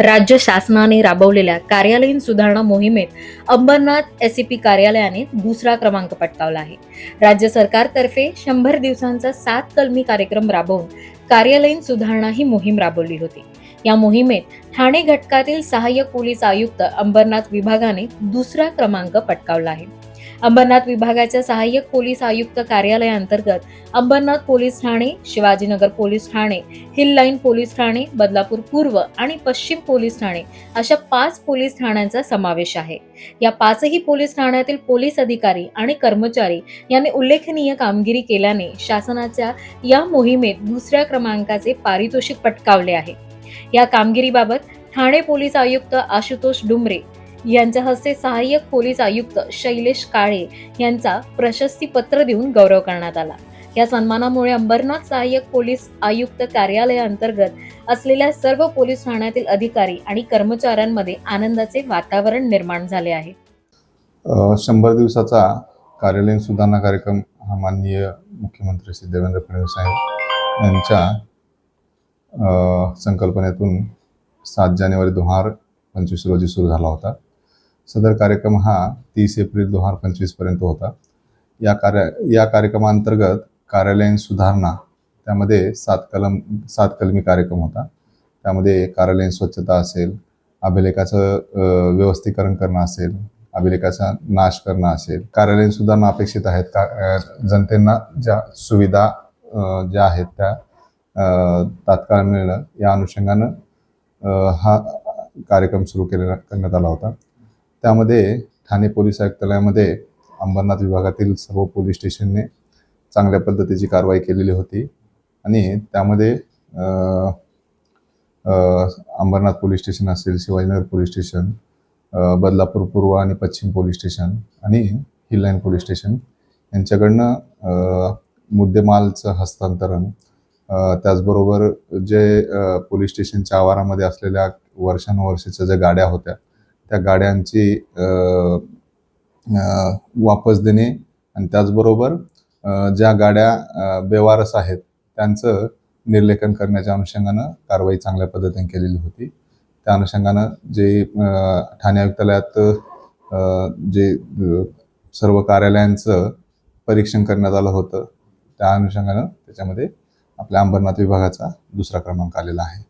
राज्य शासनाने राबवलेल्या कार्यालयीन सुधारणा मोहिमेत अंबरनाथ एससीपी कार्यालयाने दुसरा क्रमांक पटकावला आहे. राज्य सरकारतर्फे शंभर दिवसांचा सात कलमी कार्यक्रम राबवून कार्यालयीन सुधारणा ही मोहीम राबवली होती. या मोहिमेत ठाणे घटकातील सहाय्यक पोलीस आयुक्त अंबरनाथ विभागाने दुसरा क्रमांक पटकावला आहे. अंबरनाथ विभागाच्या सहाय्यक पोलीस आयुक्त कार्यालयाअंतर्गत अंबरनाथ पोलीस ठाणे शिवाजीनगर पोलीस ठाणे हिल लाईन पोलीस ठाणे बदलापूर पूर्व आणि पश्चिम पोलीस ठाणे अशा पाच पोलीस ठाण्यांचा समावेश आहे. या पाचही पोलीस ठाण्यातील पोलीस अधिकारी आणि कर्मचारी यांनी उल्लेखनीय कामगिरी केल्याने शासनाच्या या मोहिमेत दुसऱ्या क्रमांकाचे पारितोषिक पटकावले आहे. या कामगिरीबाबत ठाणे पोलीस आयुक्त आशुतोष डुमरे यांच्या हस्ते सहाय्यक पोलीस आयुक्त शैलेश काळे यांचा प्रशस्तीपत्र देऊन गौरव करण्यात आला. या सन्मानामुळे अंबरनाथ सहाय्यक पोलीस आयुक्त कार्यालयाअंतर्गत असलेल्या सर्व पोलीस ठाण्यातील अधिकारी आणि कर्मचाऱ्यांमध्ये आनंदाचे वातावरण निर्माण झाले आहे. शंभर दिवसाचा कार्यालयीन सुधारणा कार्यक्रम हा माननीय मुख्यमंत्री श्री देवेंद्र फडणवीस साहेब यांच्या संकल्पनेतून सात जानेवारी दोन हजार पंचवीस रोजी सुरू झाला होता. सदर कार्यक्रम हा तीस एप्रिल दोन हजार पंचवीसपर्यंत होता. या कार्य या कार्यक्रमांतर्गत कार्यालयीन सुधारणा त्यामध्ये सात कलम सात कलमी कार्यक्रम होता. त्यामध्ये कार्यालयीन स्वच्छता असेल अभिलेखाचं व्यवस्थीकरण करणं असेल अभिलेखाचा नाश करणं असेल कार्यालयीन सुधारणा अपेक्षित आहेत का जनतेंना जनतेना ज्या सुविधा ज्या आहेत त्या तात्काळ मिळणं या अनुषंगानं हा कार्यक्रम सुरू केलेला करण्यात आला होता. त्यामध्ये ठाणे पोलीस आयुक्तालयामध्ये अंबरनाथ विभागातील सर्व पोलीस स्टेशनने चांगल्या पद्धतीची कारवाई केलेली होती. आणि त्यामध्ये अंबरनाथ पोलीस स्टेशन असेल शिवाजीनगर पोलीस स्टेशन बदलापूर पूर्व आणि पश्चिम पोलीस स्टेशन आणि हिल लाईन पोलीस स्टेशन यांच्याकडनं मुद्देमालचं हस्तांतरण त्याचबरोबर जे पोलीस स्टेशनच्या आवारामध्ये असलेल्या वर्षानुवर्षाच्या ज्या गाड्या होत्या त्या गाड्यांची वापस देणे आणि त्याचबरोबर ज्या गाड्या बेवारस आहेत त्यांचं निर्लेखन करण्याच्या अनुषंगानं कारवाई चांगल्या पद्धतीने केलेली होती. त्या अनुषंगानं जे ठाणे आयुक्तालयात जे सर्व कार्यालयांचं परीक्षण करण्यात आलं होतं त्या अनुषंगानं त्याच्यामध्ये आपल्या अंबरनाथ विभागाचा दुसरा क्रमांक आलेला आहे.